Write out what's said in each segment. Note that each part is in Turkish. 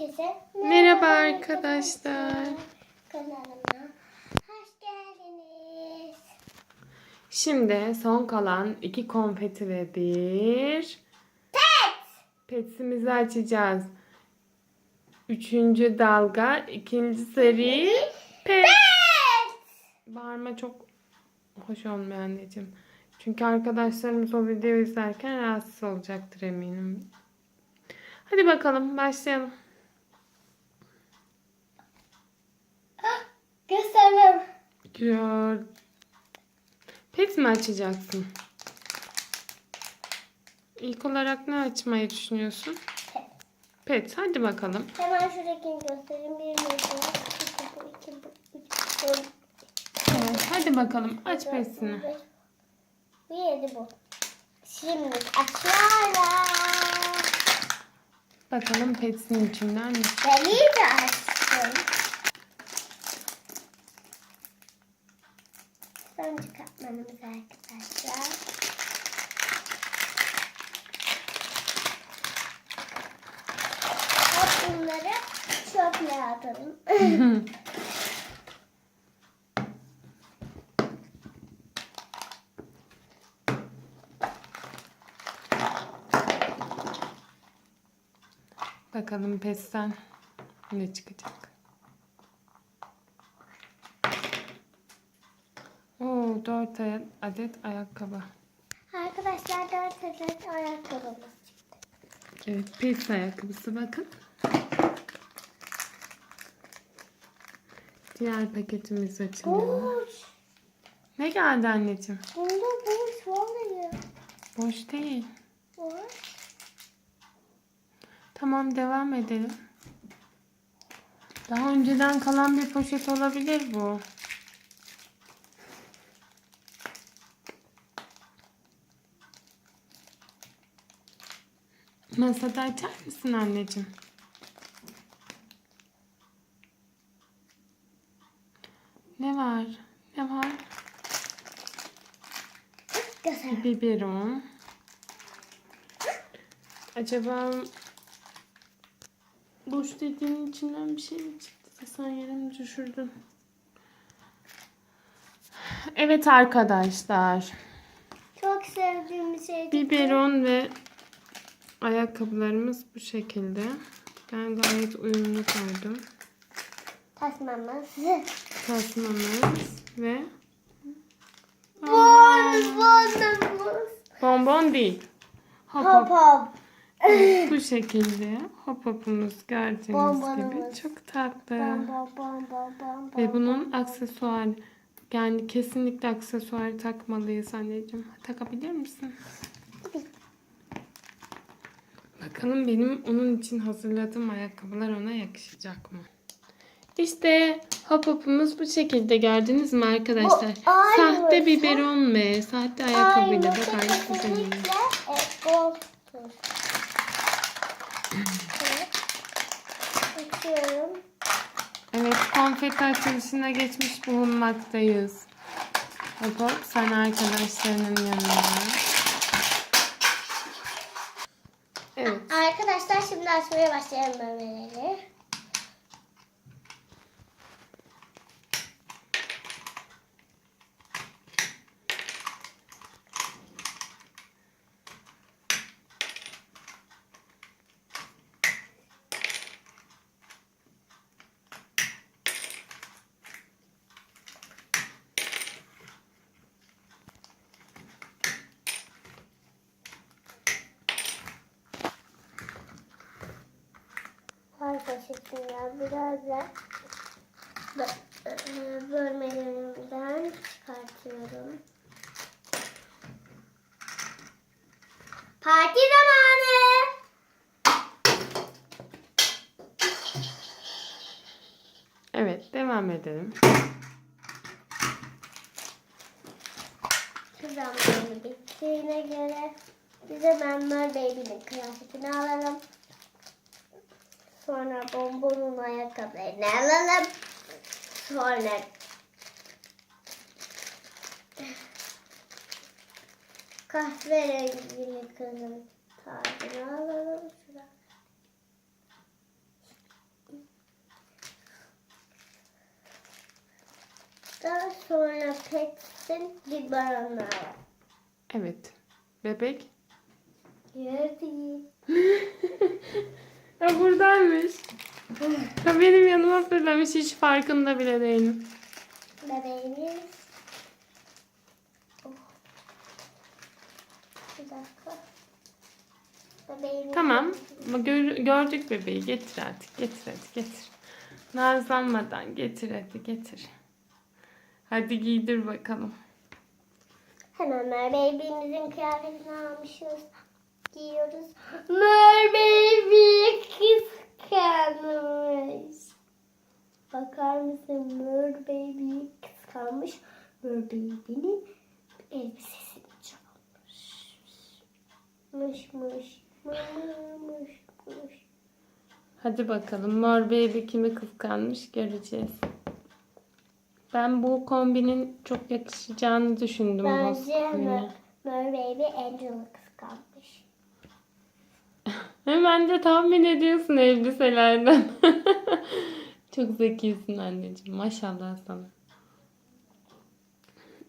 Herkese Merhaba arkadaşlar. Kanalıma hoş geldiniz. Şimdi son kalan iki konfeti ve bir Pet! petsimizi açacağız. Üçüncü dalga, ikinci seri pet. Pet! Bağırma çok hoş olmuyor anneciğim. Çünkü arkadaşlarımız o videoyu izlerken rahatsız olacaktır eminim. Hadi bakalım başlayalım. Göstermem. Gör. Pet mi açacaksın? İlk olarak ne açmayı düşünüyorsun? Pet. Pet. Hadi bakalım. Hemen şuradakini göstereyim. Bir bu, iki iki üç. Evet, hadi bakalım. Aç beş, Bu yedi bu. Şimdi açıyorum. Bakalım petsinin içinden ne? Ben iyice açtım. Son çıkartmamız arkadaşlar. Hop bunları çöple atalım. Bakalım petten ne çıkacak. 4 adet ayakkabı. arkadaşlar dört adet ayakkabımız çıktı. Evet, pet ayakkabısı bakın. Diğer paketimiz açılıyor. Boş. Ne geldi anneciğim? Bunda boş vallahi. Boş değil. Boş. Tamam devam edelim. Daha önceden kalan bir poşet olabilir bu. Masada açar mısın anneciğim? Ne var? Ne var? Biberon. Acaba boş dediğin içinden bir şey mi çıktı? Sen yere mi düşürdün? Evet arkadaşlar. Çok sevdiğim bir şey. Biberon ve ayakkabılarımız bu şekilde. Ben gayet uyumlu koydum. Tasmamız. Tasmamız ve Bonus, bonus. bonbon değil. Hop Hop hop. hop. Bu şekilde hop hopumuz gördüğünüz gibi Bonbonumuz. çok tatlı. Bom bom bom bom Ve bunun aksesuar yani kesinlikle aksesuar takmalıyız anneciğim. Takabilir misin? Bakalım benim onun için hazırladığım ayakkabılar ona yakışacak mı? İşte hop hopumuz bu şekilde gördünüz mü arkadaşlar? Bu aynı Sahte biberon ve sahte ayakkabıyla da gayet güzel. Evet konfeti açılışına geçmiş bulunmaktayız. Hop hop sen arkadaşlarının yanına. Evet. Arkadaşlar şimdi açmaya başlayalım memeleri. Arkadaşlar biraz da e, bölmelerimden çıkartıyorum. Parti zamanı. Evet devam edelim. Şu zamanı bittiğine göre bize Memmer Baby'nin kıyafetini alalım. Sonra bonbonun ayakkabılarını alalım. Sonra kahverengili kızın tacını alalım. Şurada. Daha sonra Pets'in biberonunu alalım. Evet. Bebek? Yedi. Ya buradaymış. Ya benim yanıma fırlamış hiç farkında bile değilim. Bebeğimiz. Oh. Bir dakika. Bebeğimiz. Tamam. Ama gör- gördük bebeği. Getir artık. Getir hadi getir. Nazlanmadan getir hadi getir. Hadi giydir bakalım. Hemen Mer Baby'mizin kıyafetini almışız. Giyiyoruz. Mer Baby kıskanmış. Bakar mısın Mer Baby kıskanmış. Mer Baby'nin elbisesini çalmış. Mış mış. Mış mış. Hadi bakalım Mor Baby kimi kıskanmış göreceğiz. Ben bu kombinin çok yakışacağını düşündüm. Bence Mer Baby kıskanmış. Hemen de tahmin ediyorsun elbiselerden. Çok zekisin anneciğim. Maşallah sana.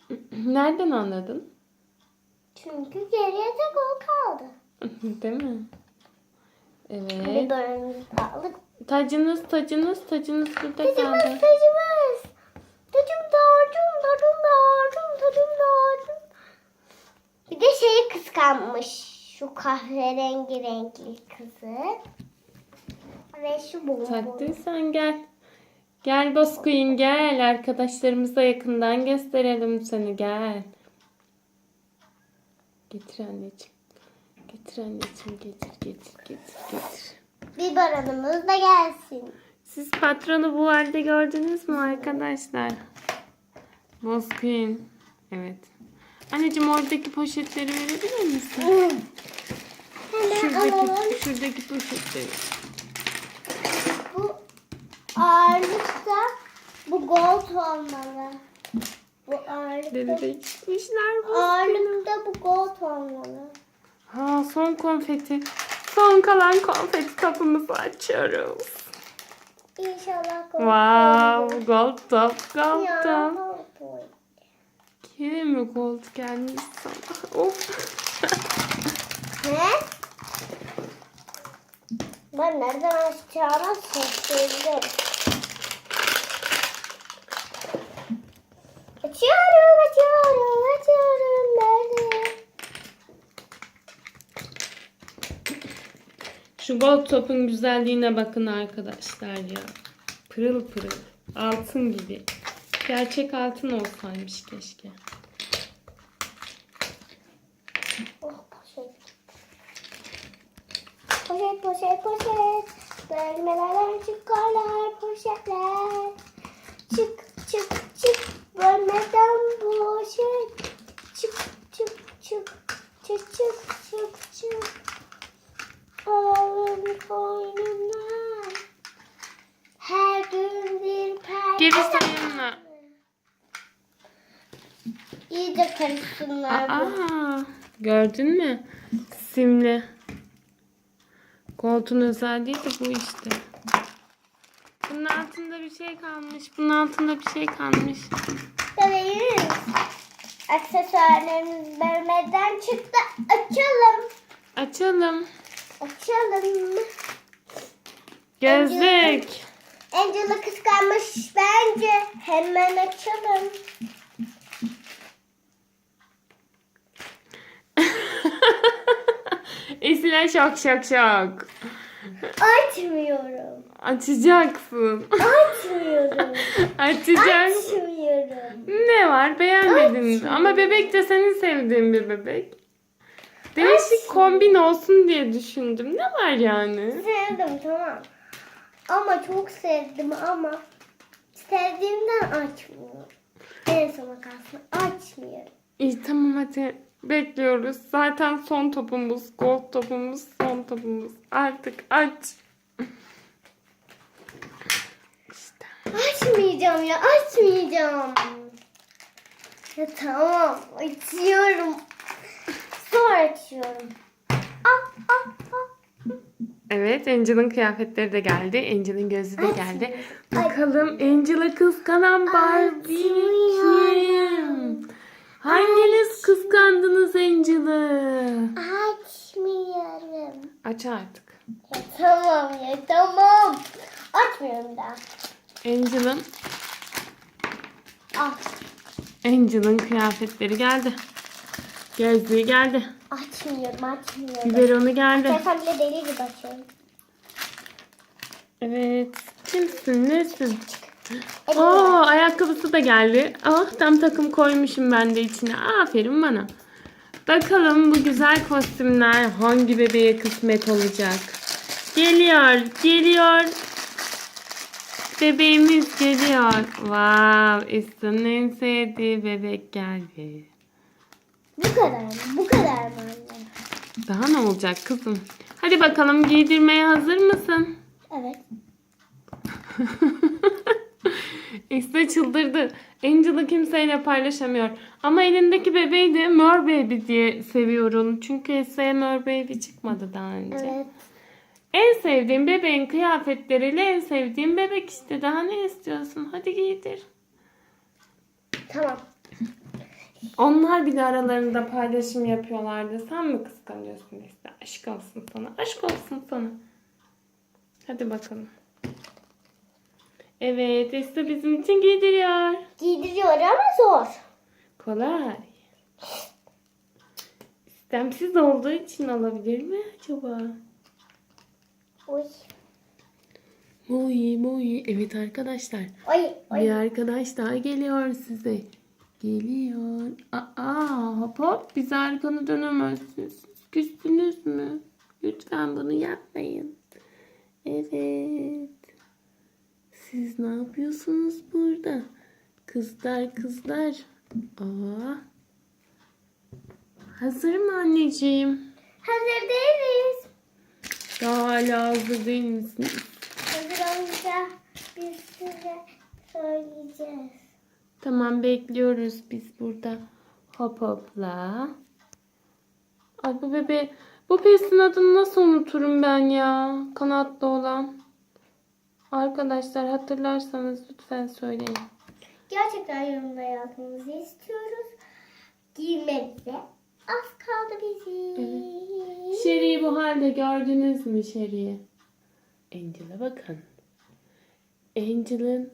Nereden anladın? Çünkü geriye tek o kaldı. Değil mi? Bir Evet. bölümümüzü aldık. Tacınız, tacınız, tacınız burada Tacımız, kaldı. tacımız. Tacım dağcım, tacım dağcım, tacım dağcım. Bir de şeyi kıskanmış. Şu kahverengi renkli kızı. Ve şu bonbon. Taktıysan gel. Gel Bozkuyun gel. Arkadaşlarımıza yakından gösterelim seni gel. Getir anneciğim. Getir anneciğim getir getir getir getir. Biberonumuz da gelsin. Siz patronu bu halde gördünüz mü arkadaşlar? Bozkuyun. Evet. Anneciğim oradaki poşetleri verebilir misin? Şuradaki, şuradaki poşetleri. Bu ağırlıkta bu gold olmalı. Bu ağırlıkta, çıkmışlar bu. ağırlıkta bu gold olmalı. Ha son konfeti. Son kalan konfeti kapımızı açıyoruz. İnşallah gold Wow, gold top, gold top. Yine mi gold gelmiş sana? Of. Ne? Ben nereden açacağımı şaşırdım. Açıyorum, açıyorum, açıyorum. Nerede? Şu gold topun güzelliğine bakın arkadaşlar ya. Pırıl pırıl. Altın gibi. Gerçek altın olsaymış keşke. Oh poşet. Poşet, poşet, poşet. Bölmelerden çıkarlar poşetler. Çık, çık, çık. Bölmeden poşet. Çık, çık, çık. Çık, çık, çık, çık. Alalım koynuna. Her gün bir perde. Geri sayımla. İyice karışsınlar bu. Aa, gördün mü? Simli. Koltuğun özelliği de bu işte. Bunun altında bir şey kalmış. Bunun altında bir şey kalmış. Bebeğimiz. Aksesuarlarımız bölmeden çıktı. Açalım. Açalım. Açalım. Gözlük. Angela kıskanmış bence. Hemen açalım. Esile şok şok şok. Açmıyorum. Açacaksın. Açmıyorum. Açacaksın. Açmıyorum. Ne var beğenmedin? Açmıyorum. Ama bebek de senin sevdiğin bir bebek. Değişik kombin olsun diye düşündüm. Ne var yani? Sevdim tamam. Ama çok sevdim ama sevdiğimden açmıyorum. En sona kalsın açmıyorum. İyi tamam hadi bekliyoruz. Zaten son topumuz, gold topumuz, son topumuz. Artık aç. İşte. Açmayacağım ya açmayacağım. Ya tamam açıyorum. Sonra açıyorum. Ah ah ah. Evet, Angel'ın kıyafetleri de geldi. Angel'ın gözü de geldi. Bakalım Angel'a kıskanan Barbie kim? Hanginiz kıskandınız Angel'ı? Açmıyorum. Aç artık. Ya tamam ya tamam. Açmıyorum daha. Angel'ın Al. Angel'ın kıyafetleri geldi. Gözlüğü geldi. Açmıyorum açmıyorum. Biberonu geldi. Bile deli gibi açıyorum. Evet. Kimsin? Nesin? Oo, ayakkabısı da geldi. Ah tam takım koymuşum ben de içine. Aferin bana. Bakalım bu güzel kostümler hangi bebeğe kısmet olacak. Geliyor, geliyor. Bebeğimiz geliyor. Wow, İsa'nın en sevdiği bebek geldi. Bu kadar mı? Bu kadar mı anne? Daha ne olacak kızım? Hadi bakalım giydirmeye hazır mısın? Evet. İşte çıldırdı. Angel'ı kimseyle paylaşamıyor. Ama elindeki bebeği de Mör Baby diye seviyorum. Çünkü Esra'ya Mör Baby çıkmadı daha önce. Evet. En sevdiğim bebeğin kıyafetleriyle en sevdiğim bebek işte. Daha ne istiyorsun? Hadi giydir. Tamam. Onlar bile aralarında paylaşım yapıyorlardı. Sen mi kıskanıyorsun işte? Aşk olsun sana. Aşk olsun sana. Hadi bakalım. Evet, Esra bizim için giydiriyor. Giydiriyor ama zor. Kolay. İstemsiz olduğu için olabilir mi acaba? Oy. Muy muy. Evet arkadaşlar. Oy. Oy. Bir arkadaş daha geliyor size. Geliyor. Aa hop hop bize arkanı dönemezsiniz. Küstünüz mü? Lütfen bunu yapmayın. Evet. Siz ne yapıyorsunuz burada? Kızlar kızlar. Aa. Hazır mı anneciğim? Hazır değiliz. Daha hala hazır değil misiniz? Hazır olunca biz size söyleyeceğiz. Tamam bekliyoruz biz burada. Hop hopla. Ay bu bebe bu pesin adını nasıl unuturum ben ya? Kanatlı olan. Arkadaşlar hatırlarsanız lütfen söyleyin. Gerçekten yorumda yazmanızı istiyoruz. Giymenize az kaldı bizim. Şeri'yi bu halde gördünüz mü Şeri'yi? Angel'a bakın. Angel'ın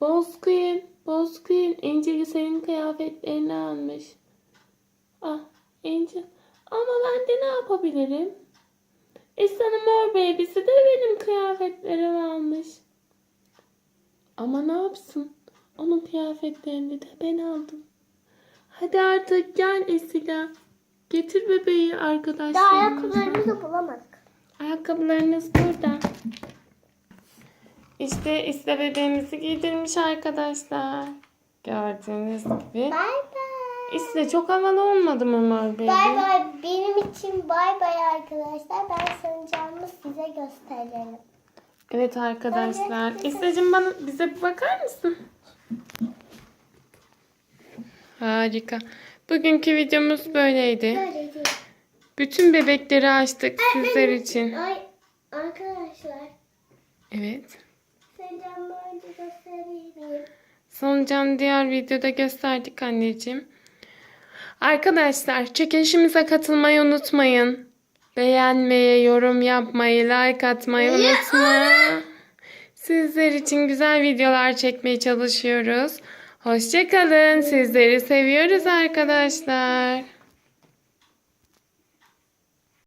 Boz Queen, Boz Queen Angel'i senin kıyafetlerini almış. Ah Angel ama ben de ne yapabilirim? İsa'nın mor baby'si de benim kıyafetlerimi almış. Ama ne yapsın? Onun kıyafetlerini de ben aldım. Hadi artık gel Esila. Getir bebeği Daha arkadaşlarımıza. ayakkabılarımızı bulamadık. Ayakkabılarınız burada. İşte İsla bebeğimizi giydirmiş arkadaşlar. Gördüğünüz gibi. Bay İsla çok havalı olmadı mı Mor Baby? Bay bay. Benim için bay bay arkadaşlar. Ben sancağımı size gösterelim. Evet arkadaşlar. İsla'cığım bana bize bir bakar mısın? Harika. Bugünkü videomuz böyleydi. Böyleydi. Bütün bebekleri açtık sizler için. Ay arkadaşlar. Evet. Sancağımı önce göstereyim. Sonucan diğer videoda gösterdik anneciğim. Arkadaşlar çekilişimize katılmayı unutmayın. Beğenmeyi, yorum yapmayı, like atmayı unutmayın. Sizler için güzel videolar çekmeye çalışıyoruz. Hoşçakalın. Sizleri seviyoruz arkadaşlar.